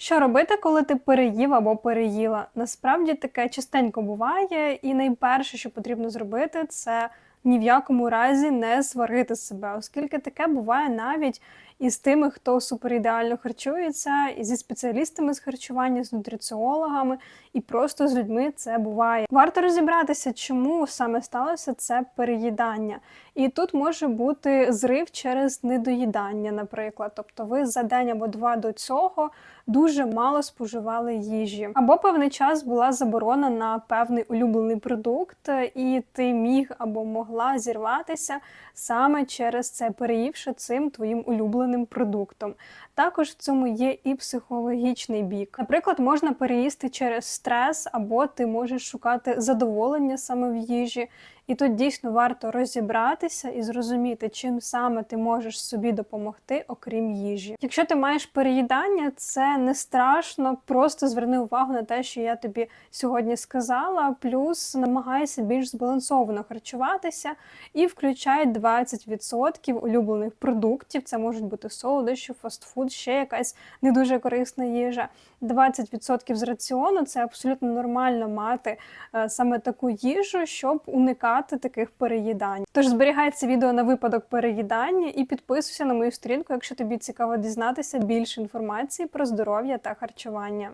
Що робити, коли ти переїв або переїла? Насправді таке частенько буває, і найперше, що потрібно зробити, це ні в якому разі не сварити себе, оскільки таке буває навіть із тими, хто суперідеально харчується, і зі спеціалістами з харчування, з нутриціологами, і просто з людьми це буває. Варто розібратися, чому саме сталося це переїдання. І тут може бути зрив через недоїдання, наприклад. Тобто ви за день або два до цього дуже мало споживали їжі. Або певний час була заборона на певний улюблений продукт, і ти міг або могла зірватися саме через це, переївши цим твоїм улюбленим продуктом. Також в цьому є і психологічний бік. Наприклад, можна переїсти через стрес, або ти можеш шукати задоволення саме в їжі. І тут дійсно варто розібратися і зрозуміти, чим саме ти можеш собі допомогти, окрім їжі. Якщо ти маєш переїдання, це не страшно. Просто зверни увагу на те, що я тобі сьогодні сказала. Плюс намагайся більш збалансовано харчуватися і включай 20% улюблених продуктів. Це можуть бути солодощі, фастфуд, ще якась не дуже корисна їжа. 20% з раціону це абсолютно нормально мати е, саме таку їжу, щоб уникати таких переїдань. Тож зберігай це відео на випадок переїдання і підписуйся на мою сторінку, якщо тобі цікаво дізнатися більше інформації про здоров'я та харчування.